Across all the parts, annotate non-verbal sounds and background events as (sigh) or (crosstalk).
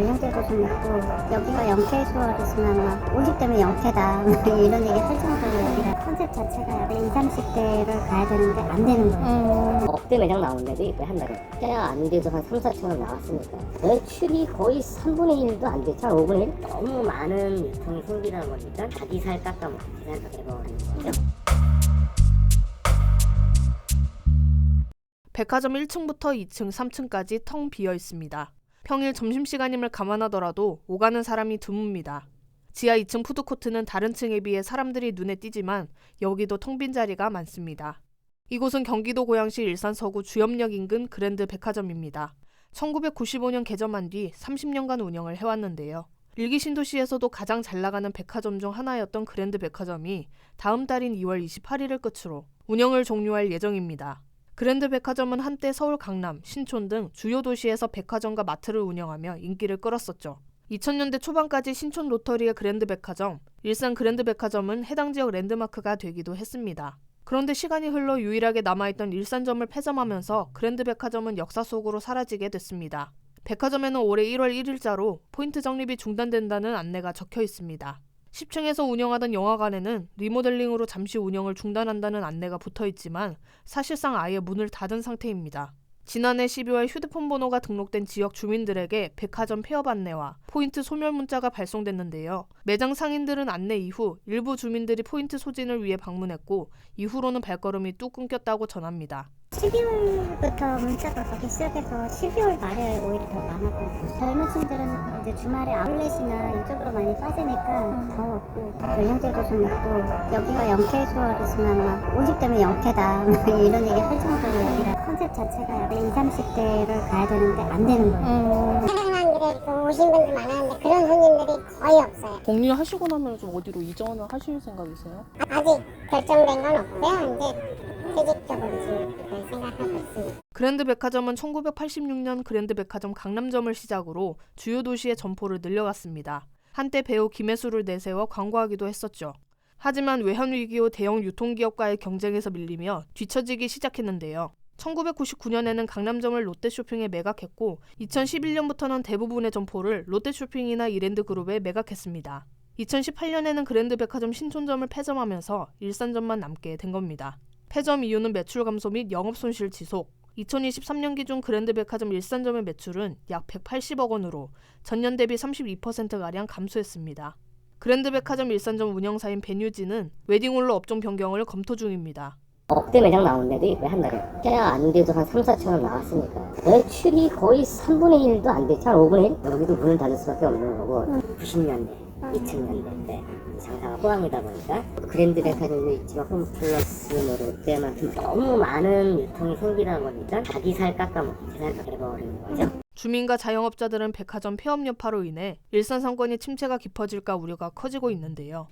연령대도 좀 있고 여기가 영케이주얼이지만 막 50대면 영케다 (laughs) 이런 얘기 할 정도로 여기가 컨셉 자체가 약간 20, 30대를 가야 되는데 안 되는 거예요. 억대 매장 나온 데도 있고 한 달에 깨야 안 돼도 한 3, 4천 원 나왔으니까 매출이 거의 3분의 1도 안 됐죠 5분의 1? 너무 많은 유통이 생기다 보니까 자기 살 깎아먹고 자기 살 깎아먹는 거죠 백화점 1층부터 2층, 3층까지 텅 비어 있습니다. 평일 점심시간임을 감안하더라도 오가는 사람이 드뭅니다. 지하 2층 푸드코트는 다른 층에 비해 사람들이 눈에 띄지만 여기도 텅 빈 자리가 많습니다. 이곳은 경기도 고양시 일산 서구 주염역 인근 그랜드 백화점입니다. 1995년 개점한 뒤 30년간 운영을 해왔는데요. 일기 신도시에서도 가장 잘 나가는 백화점 중 하나였던 그랜드 백화점이 다음 달인 2월 28일을 끝으로 운영을 종료할 예정입니다. 그랜드 백화점은 한때 서울 강남, 신촌 등 주요 도시에서 백화점과 마트를 운영하며 인기를 끌었었죠. 2000년대 초반까지 신촌 로터리의 그랜드 백화점, 일산 그랜드 백화점은 해당 지역 랜드마크가 되기도 했습니다. 그런데 시간이 흘러 유일하게 남아있던 일산점을 폐점하면서 그랜드 백화점은 역사 속으로 사라지게 됐습니다. 백화점에는 올해 1월 1일자로 포인트 적립이 중단된다는 안내가 적혀 있습니다. 10층에서 운영하던 영화관에는 리모델링으로 잠시 운영을 중단한다는 안내가 붙어 있지만 사실상 아예 문을 닫은 상태입니다. 지난해 12월 휴대폰 번호가 등록된 지역 주민들에게 백화점 폐업 안내와 포인트 소멸 문자가 발송됐는데요. 매장 상인들은 안내 이후 일부 주민들이 포인트 소진을 위해 방문했고 이후로는 발걸음이 뚝 끊겼다고 전합니다. 12월부터 문자가 가기 시작해서 12월 말에 오히려 더 많았고 젊은 층들은 이제 주말에 아울렛이나 이쪽으로 많이 빠지니까 더 없고 연령대도 좀 있고 여기가 영케이주얼이지만 막 50대면 영케다 (laughs) 이런 얘기 할 정도로 여기가 컨셉 자체가 약간 20, 30대를 가야 되는데 안 되는 거예요. 좀 오신 분들 많았는데 그런 손님들이 거의 없어요. 격리하시고 나면 좀 어디로 이전을 하실 생각이세요? 아직 결정된 건 없고요. 이제 퇴직적으로 지금 그걸 생각하고 있습니다. 그랜드 백화점은 1986년 그랜드 백화점 강남점을 시작으로 주요 도시의 점포를 늘려갔습니다. 한때 배우 김혜수를 내세워 광고하기도 했었죠. 하지만 외환 위기 후 대형 유통기업과의 경쟁에서 밀리며 뒤처지기 시작했는데요. 1999년에는 강남점을 롯데쇼핑에 매각했고 2011년부터는 대부분의 점포를 롯데쇼핑이나 이랜드 그룹에 매각했습니다. 2018년에는 그랜드 백화점 신촌점을 폐점하면서 일산점만 남게 된 겁니다. 폐점 이유는 매출 감소 및 영업 손실 지속. 2023년 기준 그랜드 백화점 일산점의 매출은 약 180억 원으로 전년 대비 32%가량 감소했습니다. 그랜드 백화점 일산점 운영사인 베뉴지는 웨딩홀로 업종 변경을 검토 중입니다. 억대 매장 나온 데도 있고 한 달에. 깨야 안 돼도 한 3, 4천 원 나왔으니까. 매출이 거의 3분의 1도 안 됐죠 5분의 1? 여기도 문을 닫을 수밖에 없는 거고 90년대 2000년대. 때 장사가 호황이다 보니까. 그랜드 백화점도 있지만 홈플러스 뭐 롯데만큼 너무 많은 유통이 생기다 보니까 자기 살 깎아먹고 자기 살 깎아먹는 거죠. 주민과 자영업자들은 백화점 폐업 여파로 인해 일산 상권의 침체가 깊어질까 우려가 커지고 있는데요.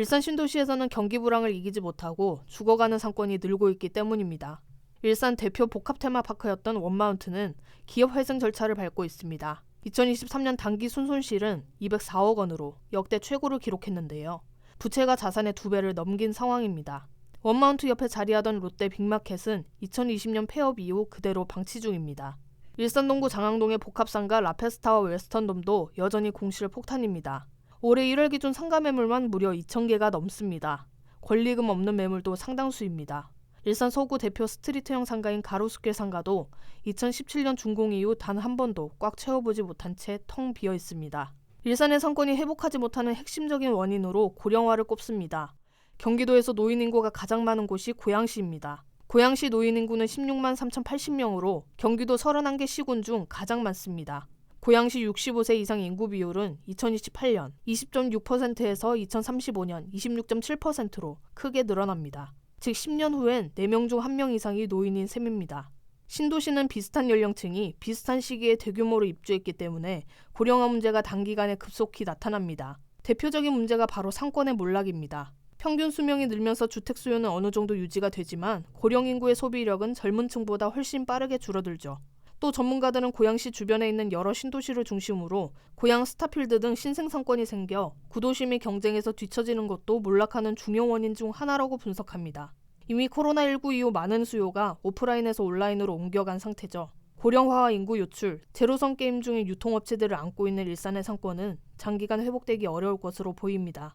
일산 신도시에서는 경기 불황을 이기지 못하고 죽어가는 상권이 늘고 있기 때문입니다. 일산 대표 복합 테마파크였던 원마운트는 기업 회생 절차를 밟고 있습니다. 2023년 단기 순손실은 204억 원으로 역대 최고를 기록했는데요. 부채가 자산의 두 배를 넘긴 상황입니다. 원마운트 옆에 자리하던 롯데 빅마켓은 2020년 폐업 이후 그대로 방치 중입니다. 일산 동구 장항동의 복합상가 라페스타와 웨스턴돔도 여전히 공실 폭탄입니다. 올해 1월 기준 상가 매물만 무려 2,000개가 넘습니다. 권리금 없는 매물도 상당수입니다. 일산 서구 대표 스트리트형 상가인 가로수길 상가도 2017년 준공 이후 단 한 번도 꽉 채워보지 못한 채 텅 비어 있습니다. 일산의 상권이 회복하지 못하는 핵심적인 원인으로 고령화를 꼽습니다. 경기도에서 노인 인구가 가장 많은 곳이 고양시입니다. 고양시 노인 인구는 16만 3,080명으로 경기도 31개 시군 중 가장 많습니다. 고양시 65세 이상 인구 비율은 2028년 20.6%에서 2035년 26.7%로 크게 늘어납니다. 즉 10년 후엔 4명 중 1명 이상이 노인인 셈입니다. 신도시는 비슷한 연령층이 비슷한 시기에 대규모로 입주했기 때문에 고령화 문제가 단기간에 급속히 나타납니다. 대표적인 문제가 바로 상권의 몰락입니다. 평균 수명이 늘면서 주택 수요는 어느 정도 유지가 되지만 고령 인구의 소비력은 젊은 층보다 훨씬 빠르게 줄어들죠. 또 전문가들은 고양시 주변에 있는 여러 신도시를 중심으로 고양 스타필드 등 신생 상권이 생겨 구도시 및 경쟁에서 뒤처지는 것도 몰락하는 중요 원인 중 하나라고 분석합니다. 이미 코로나19 이후 많은 수요가 오프라인에서 온라인으로 옮겨간 상태죠. 고령화와 인구 요출, 제로섬 게임 중인 유통업체들을 안고 있는 일산의 상권은 장기간 회복되기 어려울 것으로 보입니다.